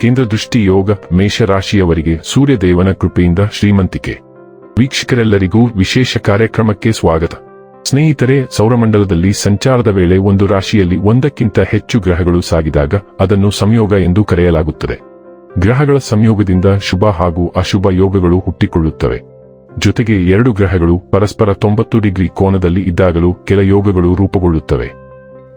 ಕೇಂದ್ರ ದೃಷ್ಟಿ ಯೋಗ ಮೇಷರಾಶಿಯವರಿಗೆ ಸೂರ್ಯದೇವನ ಕೃಪೆಯಿಂದ ಶ್ರೀಮಂತಿಕೆ. ವೀಕ್ಷಕರೆಲ್ಲರಿಗೂ ವಿಶೇಷ ಕಾರ್ಯಕ್ರಮಕ್ಕೆ ಸ್ವಾಗತ. ಸ್ನೇಹಿತರೆ, ಸೌರಮಂಡಲದಲ್ಲಿ ಸಂಚಾರದ ವೇಳೆ ಒಂದು ರಾಶಿಯಲ್ಲಿ ಒಂದಕ್ಕಿಂತ ಹೆಚ್ಚು ಗ್ರಹಗಳು ಸಾಗಿದಾಗ ಅದನ್ನು ಸಂಯೋಗ ಎಂದು ಕರೆಯಲಾಗುತ್ತದೆ. ಗ್ರಹಗಳ ಸಂಯೋಗದಿಂದ ಶುಭ ಹಾಗೂ ಅಶುಭ ಯೋಗಗಳು ಹುಟ್ಟಿಕೊಳ್ಳುತ್ತವೆ. ಜೊತೆಗೆ ಎರಡು ಗ್ರಹಗಳು ಪರಸ್ಪರ ತೊಂಬತ್ತು ಡಿಗ್ರಿ ಕೋನದಲ್ಲಿ ಇದ್ದಾಗಲೂ ಕೆಲ ಯೋಗಗಳು ರೂಪುಗೊಳ್ಳುತ್ತವೆ.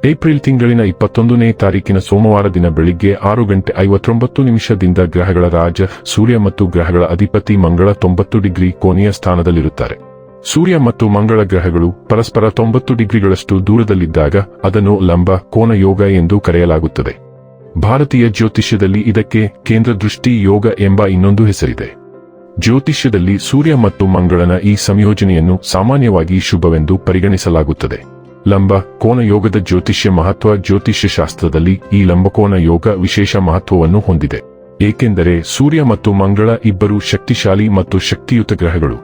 ಏಪ್ರಿಲ್ ತಿಂಗಳಿನ ಇಪ್ಪತ್ತೊಂದನೇ ತಾರೀಕಿನ ಸೋಮವಾರ ದಿನ ಬೆಳಿಗ್ಗೆ ಆರು ಗಂಟೆ ಐವತ್ತೊಂಬತ್ತು ನಿಮಿಷದಿಂದ ಗ್ರಹಗಳ ರಾಜ, ಸೂರ್ಯ ಮತ್ತು ಗ್ರಹಗಳ ಅಧಿಪತಿ ಮಂಗಳ ತೊಂಬತ್ತು ಡಿಗ್ರಿ ಕೋನೆಯ ಸ್ಥಾನದಲ್ಲಿರುತ್ತಾರೆ. ಸೂರ್ಯ ಮತ್ತು ಮಂಗಳ ಗ್ರಹಗಳು ಪರಸ್ಪರ ತೊಂಬತ್ತು ಡಿಗ್ರಿಗಳಷ್ಟು ದೂರದಲ್ಲಿದ್ದಾಗ ಅದನ್ನು ಲಂಬ, ಕೋನ ಯೋಗ ಎಂದು ಕರೆಯಲಾಗುತ್ತದೆ. ಭಾರತೀಯ ಜ್ಯೋತಿಷ್ಯದಲ್ಲಿ ಇದಕ್ಕೆ ಕೇಂದ್ರ ದೃಷ್ಟಿ ಯೋಗ ಎಂಬ ಇನ್ನೊಂದು ಹೆಸರಿದೆ. ಜ್ಯೋತಿಷ್ಯದಲ್ಲಿ ಸೂರ್ಯ ಮತ್ತು ಮಂಗಳನ ಈ ಸಂಯೋಜನೆಯನ್ನು ಸಾಮಾನ್ಯವಾಗಿ ಶುಭವೆಂದು ಪರಿಗಣಿಸಲಾಗುತ್ತದೆ. ಲಂಬ ಕೋನ ಯೋಗದ ಜ್ಯೋತಿಷ್ಯ ಮಹತ್ವ ಜ್ಯೋತಿಷ್ಯ ಶಾಸ್ತ್ರದಲ್ಲಿ ಈ ಲಂಬಕೋನ ಯೋಗ ವಿಶೇಷ ಮಹತ್ವವನ್ನು ಹೊಂದಿದೆ. ಏಕೆಂದರೆ ಸೂರ್ಯ ಮತ್ತು ಮಂಗಳ ಇಬ್ಬರು ಶಕ್ತಿಶಾಲಿ ಮತ್ತು ಶಕ್ತಿಯುತ ಗ್ರಹಗಳು.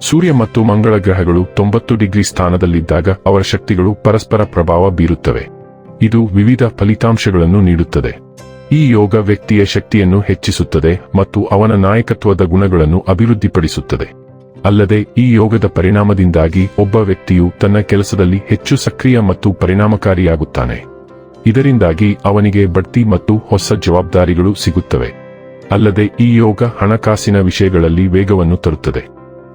ಸೂರ್ಯ ಮತ್ತು ಮಂಗಳ ಗ್ರಹಗಳು ತೊಂಬತ್ತು ಡಿಗ್ರಿ ಸ್ಥಾನದಲ್ಲಿದ್ದಾಗ ಅವರ ಶಕ್ತಿಗಳು ಪರಸ್ಪರ ಪ್ರಭಾವ ಬೀರುತ್ತವೆ. ಇದು ವಿವಿಧ ಫಲಿತಾಂಶಗಳನ್ನು ನೀಡುತ್ತದೆ. ಈ ಯೋಗ ವ್ಯಕ್ತಿಯ ಶಕ್ತಿಯನ್ನು ಹೆಚ್ಚಿಸುತ್ತದೆ ಮತ್ತು ಅವನ ನಾಯಕತ್ವದ ಗುಣಗಳನ್ನು ಅಭಿವೃದ್ಧಿಪಡಿಸುತ್ತದೆ. ಅಲ್ಲದೆ ಈ ಯೋಗದ ಪರಿಣಾಮದಿಂದಾಗಿ ಒಬ್ಬ ವ್ಯಕ್ತಿಯು ತನ್ನ ಕೆಲಸದಲ್ಲಿ ಹೆಚ್ಚು ಸಕ್ರಿಯ ಮತ್ತು ಪರಿಣಾಮಕಾರಿಯಾಗುತ್ತಾನೆ. ಇದರಿಂದಾಗಿ ಅವನಿಗೆ ಬಡ್ತಿ ಮತ್ತು ಹೊಸ ಜವಾಬ್ದಾರಿಗಳು ಸಿಗುತ್ತವೆ. ಅಲ್ಲದೆ ಈ ಯೋಗ ಹಣಕಾಸಿನ ವಿಷಯಗಳಲ್ಲಿ ವೇಗವನ್ನು ತರುತ್ತದೆ.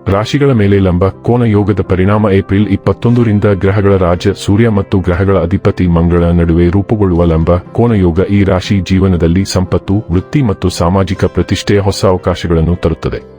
ರಾಶಿಗಳ ಮೇಲೆ ಲಂಬ ಕೋನ ಯೋಗದ ಪರಿಣಾಮ ಏಪ್ರಿಲ್ ಇಪ್ಪತ್ತೊಂದರಿಂದ ಗ್ರಹಗಳ ರಾಜ ಸೂರ್ಯ ಮತ್ತು ಗ್ರಹಗಳ ಅಧಿಪತಿ ಮಂಗಳ ನಡುವೆ ರೂಪುಗೊಳ್ಳುವ ಲಂಬ ಕೋನ ಯೋಗ ಈ ರಾಶಿ ಜೀವನದಲ್ಲಿ ಸಂಪತ್ತು, ವೃತ್ತಿ ಮತ್ತು ಸಾಮಾಜಿಕ ಪ್ರತಿಷ್ಠೆಯ ಹೊಸ ಅವಕಾಶಗಳನ್ನು ತರುತ್ತದೆ.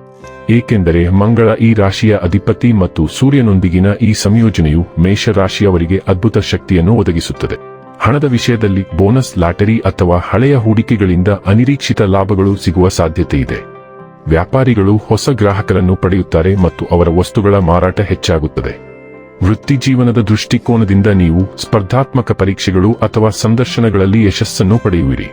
ಏಕೆಂದರೆ ಮಂಗಳ ಈ ರಾಶಿಯ ಅಧಿಪತಿ ಮತ್ತು ಸೂರ್ಯನೊಂದಿಗಿನ ಈ ಸಂಯೋಜನೆಯು ಮೇಷ ರಾಶಿಯವರಿಗೆ ಅದ್ಭುತ ಶಕ್ತಿಯನ್ನು ಒದಗಿಸುತ್ತದೆ. ಹಣದ ವಿಷಯದಲ್ಲಿ ಬೋನಸ್, ಲಾಟರಿ ಅಥವಾ ಹಳೆಯ ಹೂಡಿಕೆಗಳಿಂದ ಅನಿರೀಕ್ಷಿತ ಲಾಭಗಳು ಸಿಗುವ ಸಾಧ್ಯತೆ ಇದೆ. ವ್ಯಾಪಾರಿಗಳು ಹೊಸ ಗ್ರಾಹಕರನ್ನು ಪಡೆಯುತ್ತಾರೆ ಮತ್ತು ಅವರ ವಸ್ತುಗಳ ಮಾರಾಟ ಹೆಚ್ಚಾಗುತ್ತದೆ. ವೃತ್ತಿ ಜೀವನದ ದೃಷ್ಟಿಕೋನದಿಂದ ನೀವು ಸ್ಪರ್ಧಾತ್ಮಕ ಪರೀಕ್ಷೆಗಳು ಅಥವಾ ಸಂದರ್ಶನಗಳಲ್ಲಿ ಯಶಸ್ಸನ್ನು ಪಡೆಯುವಿರಿ.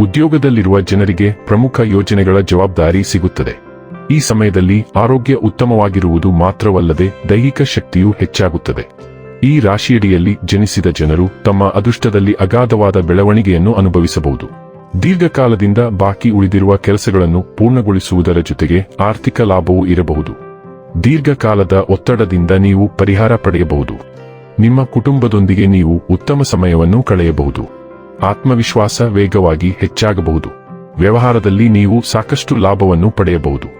ಉದ್ಯೋಗದಲ್ಲಿರುವ ಜನರಿಗೆ ಪ್ರಮುಖ ಯೋಜನೆಗಳ ಜವಾಬ್ದಾರಿ ಸಿಗುತ್ತದೆ. ಈ ಸಮಯದಲ್ಲಿ ಆರೋಗ್ಯ ಉತ್ತಮವಾಗಿರುವುದು ಮಾತ್ರವಲ್ಲದೆ ದೈಹಿಕ ಶಕ್ತಿಯೂ ಹೆಚ್ಚಾಗುತ್ತದೆ. ಈ ರಾಶಿಯಡಿಯಲ್ಲಿ ಜನಿಸಿದ ಜನರು ತಮ್ಮ ಅದೃಷ್ಟದಲ್ಲಿ ಅಗಾಧವಾದ ಬೆಳವಣಿಗೆಯನ್ನು ಅನುಭವಿಸಬಹುದು. ದೀರ್ಘಕಾಲದಿಂದ ಬಾಕಿ ಉಳಿದಿರುವ ಕೆಲಸಗಳನ್ನು ಪೂರ್ಣಗೊಳಿಸುವುದರ ಜೊತೆಗೆ ಆರ್ಥಿಕ ಲಾಭವೂ ಇರಬಹುದು. ದೀರ್ಘಕಾಲದ ಒತ್ತಡದಿಂದ ನೀವು ಪರಿಹಾರ ಪಡೆಯಬಹುದು. ನಿಮ್ಮ ಕುಟುಂಬದೊಂದಿಗೆ ನೀವು ಉತ್ತಮ ಸಮಯವನ್ನು ಕಳೆಯಬಹುದು. ಆತ್ಮವಿಶ್ವಾಸ ವೇಗವಾಗಿ ಹೆಚ್ಚಾಗಬಹುದು. ವ್ಯವಹಾರದಲ್ಲಿ ನೀವು ಸಾಕಷ್ಟು ಲಾಭವನ್ನು ಪಡೆಯಬಹುದು.